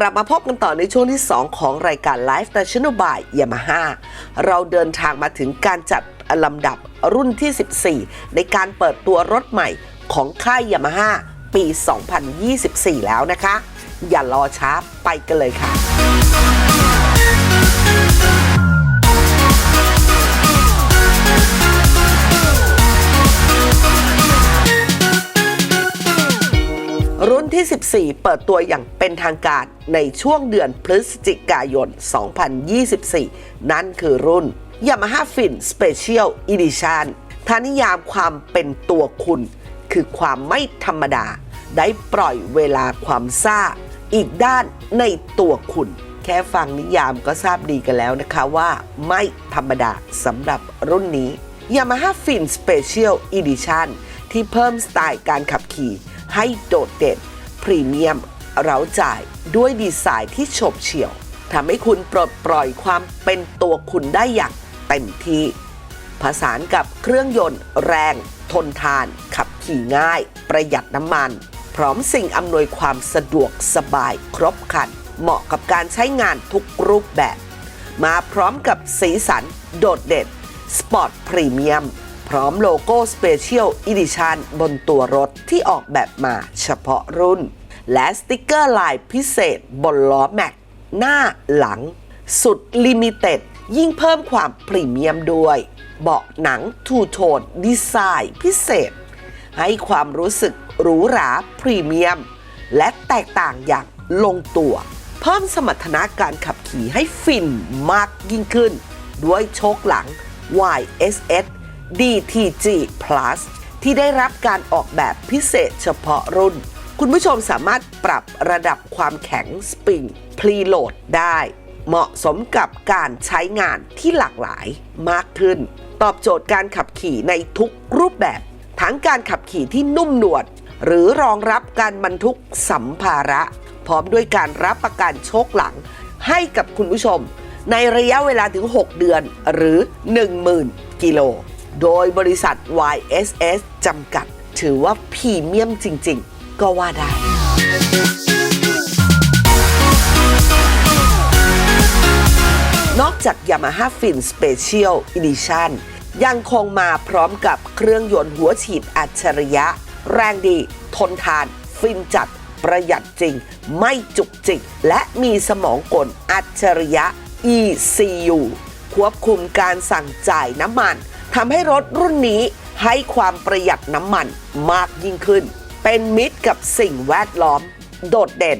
กลับมาพบกันต่อในช่วงที่ 2 ของรายการ Life National by Yamaha เราเดินทางมาถึงการจัดลำดับรุ่นที่ 14 ในการเปิดตัวรถใหม่ของค่าย Yamaha ปี 2024 แล้วนะคะ อย่ารอช้าไปกันเลยค่ะ รุ่นที่14เปิดตัวอย่างเป็นทางการในช่วงเดือนพฤศจิกายน 2024 นั่นคือรุ่น Yamaha Fin Special Edition ทานิยามความเป็นตัวคุณ คือความไม่ธรรมดา ได้ปล่อยเวลาความซ่า อีกด้านในตัวคุณ แค่ฟังนิยามก็ทราบดีกันแล้วนะคะว่าไม่ธรรมดาสำหรับรุ่นนี้ Yamaha Fin Special Edition ที่เพิ่มสไตล์การขับขี่ให้โดดเด่น พรีเมียม เร้าใจด้วยดีไซน์ที่โฉบเฉี่ยวทำให้คุณปลดปล่อยความเป็นตัวคุณได้อย่างเต็มที่ ผสานกับเครื่องยนต์แรง ทนทาน ขับขี่ง่าย ประหยัดน้ำมัน พร้อมสิ่งอำนวยความสะดวกสบายครบครัน เหมาะกับการใช้งานทุกรูปแบบ มาพร้อมกับสีสันโดดเด่นสปอร์ตพรีเมียมพร้อมโลโก้ Special Edition บนตัวรถที่ออกแบบมาเฉพาะรุ่น และสติกเกอร์ลายพิเศษบนล้อแม็ก หน้าหลัง สุดลิมิเต็ด ยิ่งเพิ่มความพรีเมียมด้วย เบาะหนังทูโทนดีไซน์พิเศษ ให้ความรู้สึกหรูหราพรีเมียม และแตกต่างอย่างลงตัว เพิ่มสมรรถนะการขับขี่ให้ฟินมากยิ่งขึ้น ด้วยโชคหลัง YSS DTG Plus ที่ได้รับการออกแบบพิเศษเฉพาะรุ่น คุณผู้ชมสามารถปรับระดับความแข็งสปริงพรีโหลดได้ เหมาะสมกับการใช้งานที่หลากหลายมากขึ้น ตอบโจทย์การขับขี่ในทุกรูปแบบ ทั้งการขับขี่ที่นุ่มนวลหรือรองรับการบรรทุกสัมภาระ พร้อมด้วยการรับประกันโชคหลัง ให้กับคุณผู้ชม ในระยะเวลาถึง 6 เดือนหรือ 10,000 กิโล โดยบริษัท YSS จำกัด ถือว่าพรีเมียมจริง ๆ ก็ว่าได้นอกจาก Yamaha Fin Special Edition ยังคงมาพร้อมกับเครื่องยนต์หัวฉีดอัจฉริยะ แรงดี ทนทาน ฟินจัด ประหยัดจริง ไม่จุกจิก และมีสมองกลอัจฉริยะ ECU ควบคุมการสั่งจ่ายน้ำมันทำให้รถรุ่นนี้ให้ความประหยัดน้ำมันมากยิ่งขึ้น เป็นมิตรกับสิ่งแวดล้อม โดดเด่น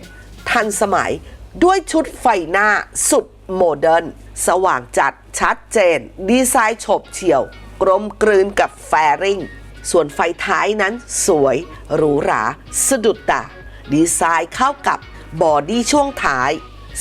ทันสมัยด้วยชุดไฟหน้าสุดโมเดิร์นสว่างจัดชัดเจน ดีไซน์โฉบเฉี่ยว กลมกลืนกับแฟริงส่วนไฟท้ายนั้นสวยหรูหรา สะดุดตา ดีไซน์เข้ากับบอดี้ช่วงท้าย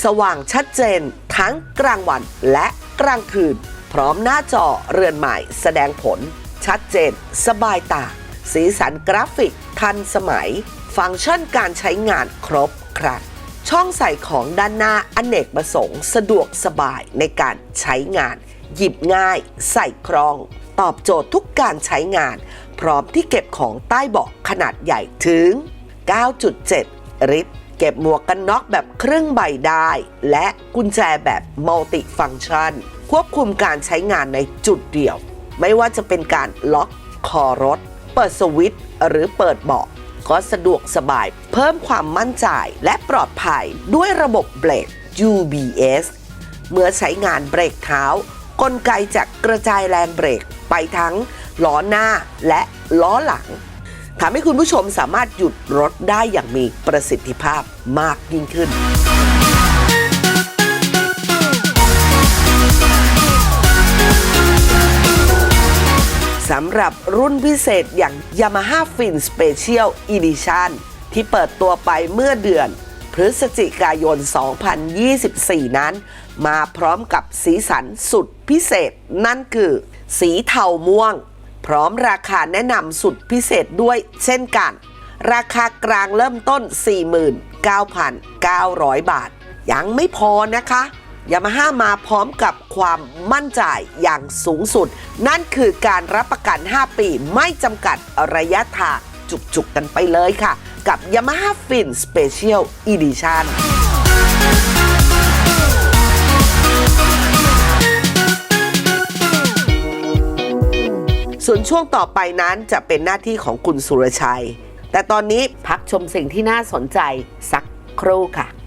สว่างชัดเจนทั้งกลางวันและกลางคืน พร้อมหน้าจอเรือนใหม่แสดงผล ชัดเจน สบายตา สีสันกราฟิก ทันสมัย ฟังก์ชันการใช้งานครบครันช่องใส่ของด้านหน้าอเนกประสงค์ สะดวกสบายในการใช้งาน หยิบง่าย ใส่ครอง ตอบโจทย์ทุกการใช้งาน พร้อมที่เก็บของใต้เบาะขนาดใหญ่ถึง 9.7 ลิตรเก็บหมวกกันน็อกแบบครึ่งใบได้ และกุญแจแบบมัลติฟัง c t ชัน ควบคุมการใช้งานในจุดเดียว ไม่ว่าจะเป็นการล็อกคอรถ เปิดสวิตช์หรือเปิดเบาะก็สะดวกสบาย เพิ่มความมั่นใจและปลอดภัยด้วยระบบเบรก UBS เมื่อใช้งานเบรกเท้ากลไกจะกระจายแรงเบรกไปทั้งล้อหน้าและล้อหลังทำให้คุณผู้ชมสามารถหยุดรถได้อย่างมีประสิทธิภาพมากยิ่งขึ้น สำหรับรุ่นพิเศษอย่าง Yamaha Fin Special Edition ที่เปิดตัวไปเมื่อเดือน พฤศจิกายน 2024 นั้น มาพร้อมกับสีสันสุดพิเศษ นั่นคือ สีเทาม่วง พร้อมราคาแนะนำสุดพิเศษด้วยเช่นกัน ราคากลางเริ่มต้น 49,900 บาท ยังไม่พอนะคะ ยามาฮ่ามาพร้อมกับความมั่นใจอย่างสูงสุด นั่นคือการรับประกัน 5 ปีไม่จำกัดระยะทางจุกๆกันไปเลยค่ะ กับ Yamaha Fin Special Edition ส่วนช่วงต่อไปนั้นจะเป็นหน้าที่ของคุณสุรชัย แต่ตอนนี้พักชมสิ่งที่น่าสนใจสักครู่ค่ะ